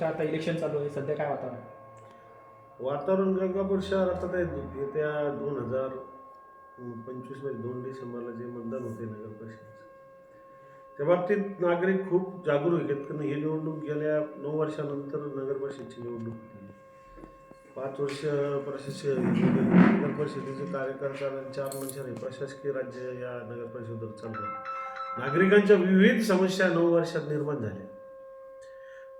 आता इलेक्शन चालू आहे सध्या काय वातावरण आहे? वातावरण गंगापूर शहरात आता ते येत्या दोन हजार पंचवीसमध्ये दोन डिसेंबरला जे मतदान होते नगर परिषदेचं त्या बाबतीत नागरिक खूप जागरूक आहेत कारण ही निवडणूक गेल्या नऊ वर्षानंतर नगर परिषदेची निवडणूक होती. पाच वर्ष प्रशासकीय नगर परिषदेचे कार्यकर्ता आणि चार वर्षाने प्रशासकीय राज्य या नगर परिषदेवर चाललं. नागरिकांच्या विविध समस्या नऊ वर्षात निर्माण झाल्या.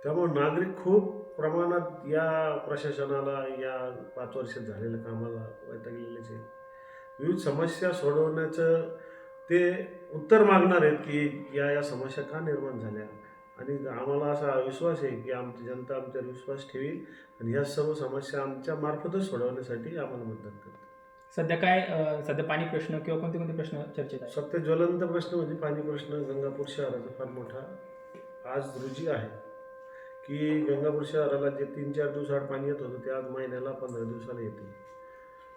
त्यामुळे नागरिक खूप प्रमाणात या प्रशासनाला या पाच वर्षात झालेल्या कामाला वैतागलेलेच आहेत. विविध समस्या सोडवण्याचं ते उत्तर मागणार आहेत की या या समस्या का निर्माण झाल्या? आणि आम्हाला असा विश्वास आहे की आमची जनता आमच्यावर विश्वास ठेवील आणि या सर्व समस्या आमच्या मार्फतच सोडवण्यासाठी आम्हाला मदत करते सध्या काय सध्या पाणी प्रश्न किंवा कोणते कोणते प्रश्न चर्चेत आहे सत्य ज्वलंत प्रश्न म्हणजे पाणी प्रश्न गंगापूर शहराचा फार मोठा आज रोजी आहे. की गंगापूर शहराला जे तीन चार दिवसाआड पाणी येत होतं ते आज महिन्याला पंधरा दिवसाला येते.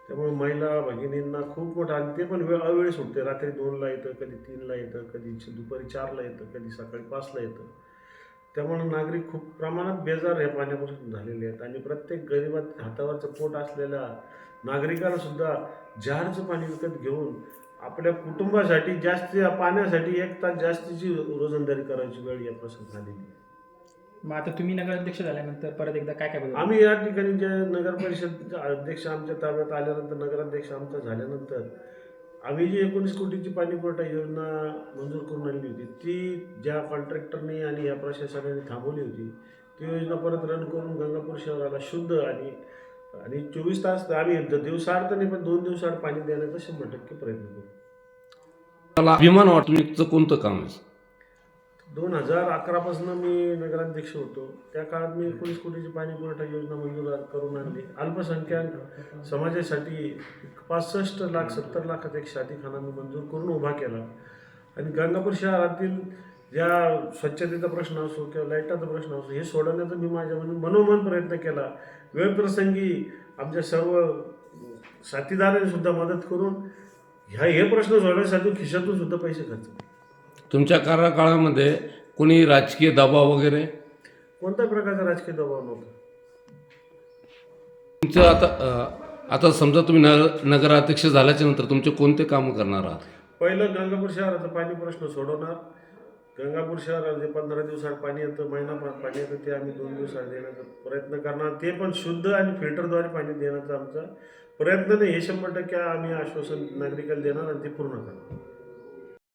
त्यामुळे महिला भगिनींना खूप मोठं आणि ते पण वेळ अवेळी सुटते. रात्री दोनला येतं कधी तीनला येतं कधी दुपारी चारला येतं कधी सकाळी पाचला येतं. त्यामुळे नागरिक खूप प्रमाणात बेजार हे पाण्यापासून झालेले आहेत आणि प्रत्येक गरिबात हातावरचं पोट असलेल्या नागरिकाला सुद्धा जहारचं पाणी विकत घेऊन आपल्या कुटुंबासाठी जास्त पाण्यासाठी एक तास जास्तीची रोजंदारी करायची वेळ या प्रसंग झालेली आहे. मग आता तुम्ही नगराध्यक्ष झाल्यानंतर परत एकदा काय काय बदल? आम्ही या ठिकाणी जे नगर परिषद अध्यक्ष आमच्या ताब्यात आल्यानंतर नगराध्यक्ष आमचा झाल्यानंतर आम्ही जी एकोणीस कोटीची पाणी पुरवठा योजना मंजूर करून आणली होती ती ज्या कॉन्ट्रॅक्टरनी आणि या प्रशासनाने थांबवली होती ती योजना परत रन करून गंगापूर शहराला शुद्ध आणि आणि चोवीस तास आम्ही दिवसाआड तर नाही पण दोन दिवसाआड पाणी देण्याचा शंभर टक्के प्रयत्न करू. मला अभिमान वाटतो तुमचं कोणतं काम आहे? दोन हजार अकरापासून मी नगराध्यक्ष होतो. त्या काळात मी एकोणीस कोटीची पाणी पुरवठा योजना मंजूर करून आणली. अल्पसंख्याक समाजासाठी पासष्ट लाख सत्तर लाखाचा एक शादीखाना मी मंजूर करून उभा केला. आणि गंगापूर शहरातील ज्या स्वच्छतेचा प्रश्न असो किंवा लाईटाचा प्रश्न असो हे सोडवण्याचा मी माझ्या म्हणून मनोमन प्रयत्न केला. वेळप्रसंगी आमच्या सर्व साथीदारांनी सुद्धा मदत करून ह्या हे प्रश्न सोडवण्यासाठी खिशातून सुद्धा पैसे खर्च तुमच्या कार्यकाळामध्ये कोणी राजकीय दबाव वगैरे? कोणत्याही प्रकारचा राजकीय दबाव नव्हता? तुमचं आता अं, आता समजा तुम्ही नगर नगराध्यक्ष झाल्याच्यानंतर तुमचे कोणते कामं करणार आहात? पहिलं गंगापूर शहराचा पाणी प्रश्न सोडवणार. गंगापूर शहराला जे पंधरा दिवसात पाणी येतं महिना पा- पाणी येतं ते आम्ही दोन दिवसात देण्याचा प्रयत्न करणार. ते पण शुद्ध आणि फिल्टरद्वारे पाणी देण्याचा आमचा प्रयत्न नाही. हे शंभर टक्के आम्ही आश्वासन नागरिकाला देणार आणि ते पूर्ण करणार.